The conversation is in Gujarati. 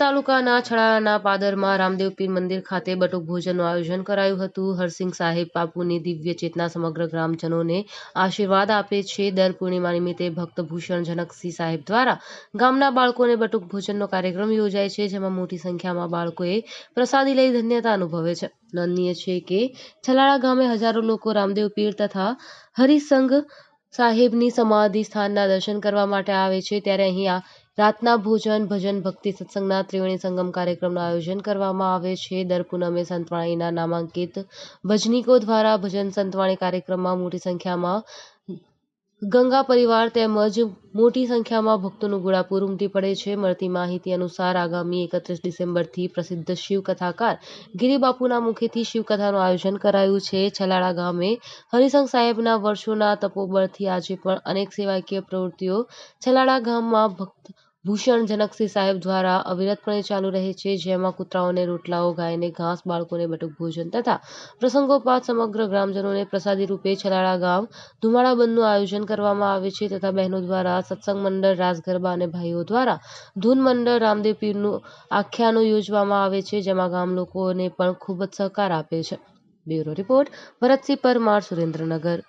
તાલુકાના છડાના પાદરમાં રામદેવ પીર મંદિર ખાતે બટુક ભોજનનું આયોજન કરાયું હતું. હરસિંહ સાહેબ બાપુની દિવ્ય ચેતના સમગ્ર ગ્રામજનોને આશીર્વાદ આપે છે. દર પૂર્ણિમા નિમિત્તે ભક્ત ભૂષણ જનકસિંહ સાહેબ દ્વારા ગામના બાળકોને બટુક ભોજનનો કાર્યક્રમ યોજાય છે, જેમાં મોટી સંખ્યામાં બાળકોએ પ્રસાદી લઈ ધન્યતા અનુભવે છે. નોંધનીય છે કે છલાળા ગામે હજારો લોકો રામદેવ પીર તથા હરિસંઘ સાહેબની સમાધિ સ્થાનના દર્શન કરવા માટે આવે છે. ત્યારે અહીં રાતના ભોજન, ભજન, ભક્તિ સત્સંગના ત્રિવેણી સંગમ કાર્યક્રમનું આયોજન કરવામાં આવે છે. દર પૂનમે સંતવાણીના નામાંકિત ભજનીકો દ્વારા ભજન સંતવાણી કાર્યક્રમમાં મોટી સંખ્યામાં ગંગા પરિવાર તેમજ મોટી સંખ્યામાં ભક્તોનું ઘોડાપુર ઉમટી પડે છે. મળતી માહિતી અનુસાર આગામી એકત્રીસ ડિસેમ્બરથી પ્રસિદ્ધ શિવ કથાકાર ગિરિબાપુના મુખેથી શિવકથાનું આયોજન કરાયું છે. છલાળા ગામે હરિસંઘ સાહેબના વર્ષોના તપોબળથી આજે પણ અનેક સેવાકીય પ્રવૃત્તિઓ છલાળા ગામમાં ભક્ત ભૂષણ જનકસિંહ સાહેબ દ્વારા અવિરતપણે ચાલુ રહે છે, જેમાં કૂતરાઓને રોટલાઓ, ગાયને ઘાસ, બાળકોને બટુક ભોજન તથા પ્રસંગોપાત સમગ્ર ગ્રામજનોને પ્રસાદી રૂપે છલાળા ગામ, ધુમાડા બંધનું આયોજન કરવામાં આવે છે તથા બહેનો દ્વારા, સત્સંગ મંડળ રાસ ગરબા અને ભાઈઓ દ્વારા ધૂન મંડળ, રામદેવ પીરનું આખ્યાનો યોજવામાં આવે છે, જેમાં ગામ લોકોને પણ ખૂબ જ સહકાર આપે છે. Bureau report, Bharatsinh Parmar, Surendranagar.